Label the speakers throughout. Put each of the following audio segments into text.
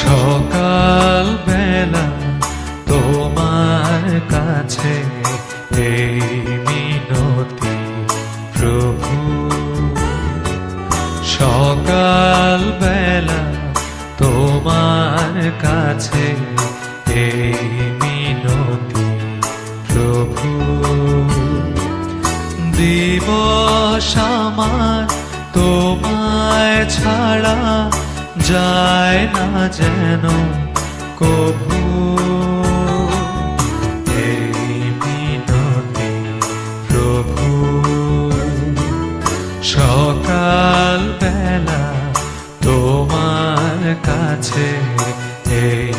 Speaker 1: সকাল বেলা তোমার কাছে এই মিনতি, প্রভু। সকাল বেলা তোমার কাছে এই মিনতি, প্রভু। দিবস আমার তোমায় ছাড়া যায় না যেন কভু। প্রভু সকাল বেলা তোমার কাছে এই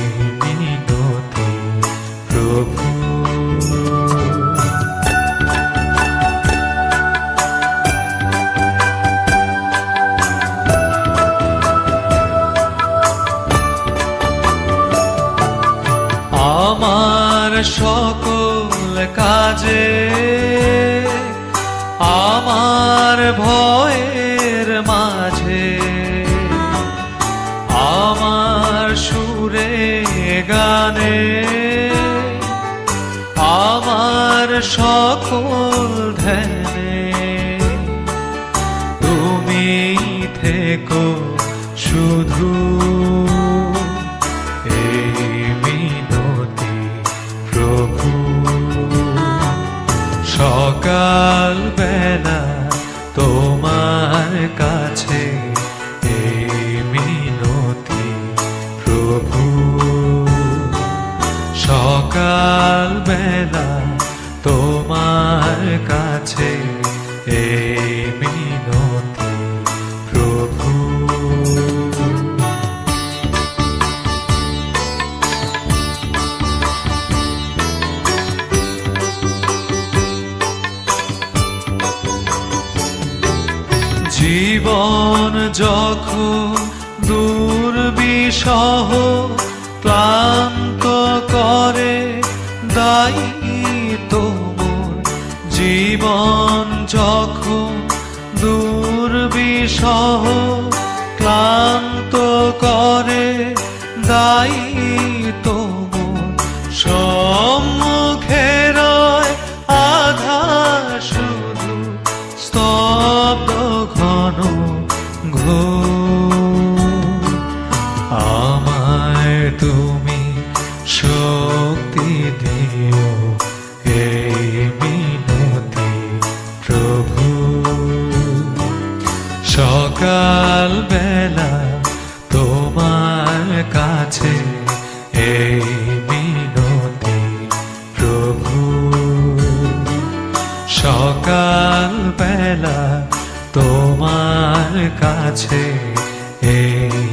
Speaker 1: সকল কাজে, আমার ভয়ের মাঝে, আমার সুরে গানে, আমার সকল ধ্যানে, তুমি থেকো শুধু এই মিনতি। সকাল বেলা তোমার কাছে মিনতি প্রভু। সকাল বেলা তোমার কাছে এই জীবন যখন দুর্বিষহ ক্লান্ত করে দায়ী তোমর জীবন যখন দুর্বিষহ ক্লান্ত করে দায়ী তোমর সম্মুখে সকাল বেলা তোমার কাছে এই মিনতি প্রভু। সকাল বেলা তোমার কাছে এই